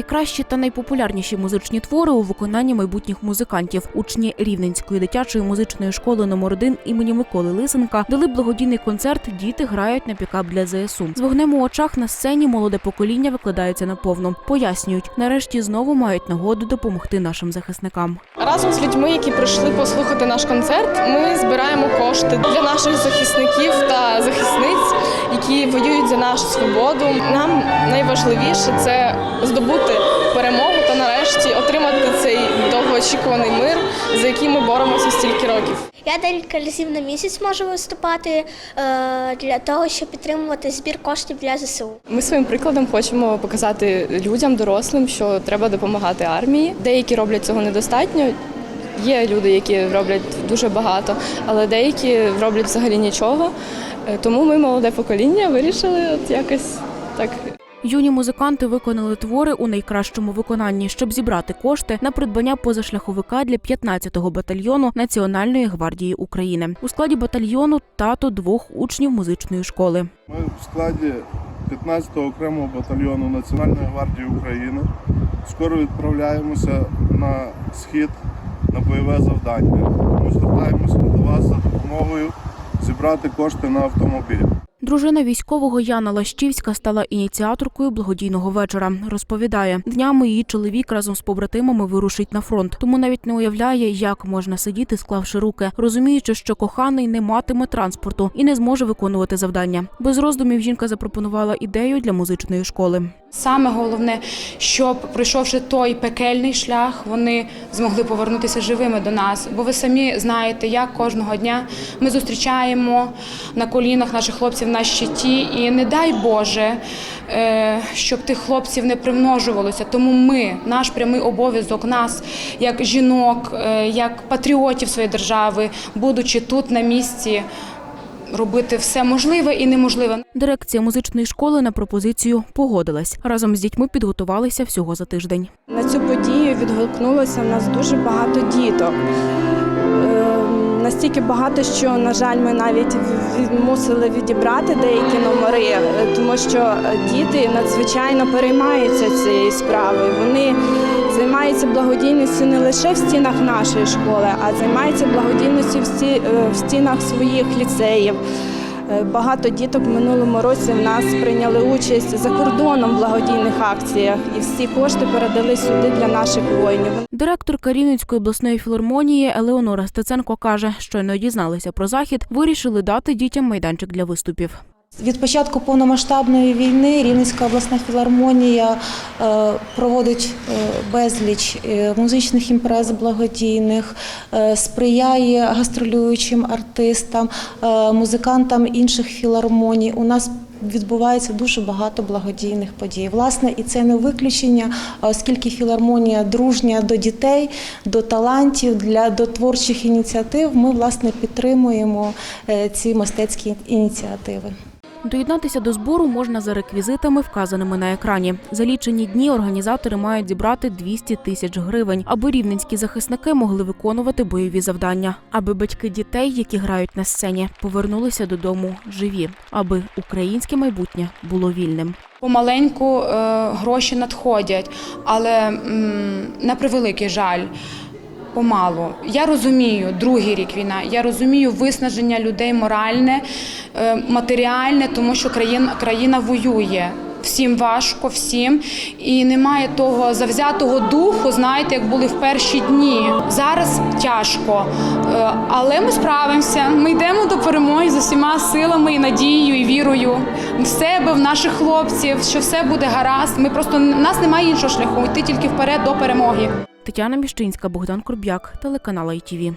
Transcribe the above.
Найкращі та найпопулярніші музичні твори у виконанні майбутніх музикантів. Учні Рівненської дитячої музичної школи номер 1 імені Миколи Лисенка дали благодійний концерт. Діти грають на пікап для ЗСУ. З вогнем у очах на сцені молоде покоління викладається наповну. Пояснюють, нарешті знову мають нагоду допомогти нашим захисникам. Разом з людьми, які прийшли послухати наш концерт, ми збираємо кошти для наших захисників та захисниць, які воюють за нашу свободу. Нам найважливіше це здобути перемогу та нарешті отримати довгоочікуваний мир, за який ми боремося стільки років. Я декілька разів на місяць можу виступати е, для того, щоб підтримувати збір коштів для ЗСУ. Ми своїм прикладом хочемо показати людям, дорослим, що треба допомагати армії. Деякі роблять цього недостатньо. Є люди, які роблять дуже багато, але деякі роблять взагалі нічого. Е, Тому ми, молоде покоління, вирішили от якось так Юні музиканти виконали твори у найкращому виконанні, щоб зібрати кошти на придбання позашляховика для 15-го батальйону Національної гвардії України. У складі батальйону тато двох учнів музичної школи. Ми в складі 15-го окремого батальйону Національної гвардії України. Скоро відправляємося на схід на бойове завдання. Ми звертаємося до вас за допомогою зібрати кошти на автомобіль. Дружина військового Яна Лащівська стала ініціаторкою благодійного вечора. Розповідає, днями її чоловік разом з побратимами вирушить на фронт, тому навіть не уявляє, як можна сидіти, склавши руки, розуміючи, що коханий не матиме транспорту і не зможе виконувати завдання. Без роздумів жінка запропонувала ідею для музичної школи. Саме головне, щоб пройшовши той пекельний шлях, вони змогли повернутися живими до нас. Бо ви самі знаєте, як кожного дня ми зустрічаємо на колінах наших хлопців на щиті, і не дай Боже, е, щоб тих хлопців не примножувалося. Тому ми, наш прямий обов'язок, нас як жінок, е, як патріотів своєї держави, будучи тут на місці, робити все можливе і неможливе. Дирекція музичної школи на пропозицію погодилась. Разом з дітьми підготувалися всього за тиждень. На цю подію відгукнулося в нас дуже багато діток. Е, Настільки багато, що, на жаль, ми навіть мусили відібрати деякі номери, е, тому що е, діти надзвичайно переймаються цією справою. Вони займаються благодійністю не лише в стінах нашої школи, а займаються благодійністю в е, стінах своїх ліцеїв. Е, Багато діток в минулому році в нас прийняли участь за кордоном в благодійних акціях, і всі кошти передали сюди для наших воїнів. Директорка Рівненської обласної філармонії Елеонора Стеценко каже, щойно дізналися про захід, вирішили дати дітям майданчик для виступів. Від початку повномасштабної війни Рівненська обласна філармонія е, проводить е, безліч е, музичних імпрез благодійних, сприяє гастролюючим артистам, музикантам інших філармоній. У нас відбувається дуже багато благодійних подій. Власне, і це не виключення, оскільки філармонія дружня до дітей, до талантів, для до творчих ініціатив. Ми власне підтримуємо ці мистецькі ініціативи. Доєднатися до збору можна за реквізитами, вказаними на екрані. За лічені дні організатори мають зібрати 200 тисяч гривень, аби рівненські захисники могли виконувати бойові завдання, аби батьки дітей, які грають на сцені, повернулися додому живі, аби українське майбутнє було вільним. Помаленьку е, гроші надходять, але на превеликий жаль. Помалу. Я розумію, другий рік війна. Я розумію виснаження людей моральне, матеріальне, тому що країна, країна воює. Всім важко, всім. І немає того завзятого духу, знаєте, як були в перші дні. Зараз тяжко, Е, але ми справимося. Ми йдемо до перемоги з усіма силами і надією, і вірою в себе, в наших хлопців, що все буде гаразд. Ми просто в нас немає іншого шляху. Йти тільки вперед до перемоги. Тетяна Міщинська, Богдан Курб'як, телеканал ITV.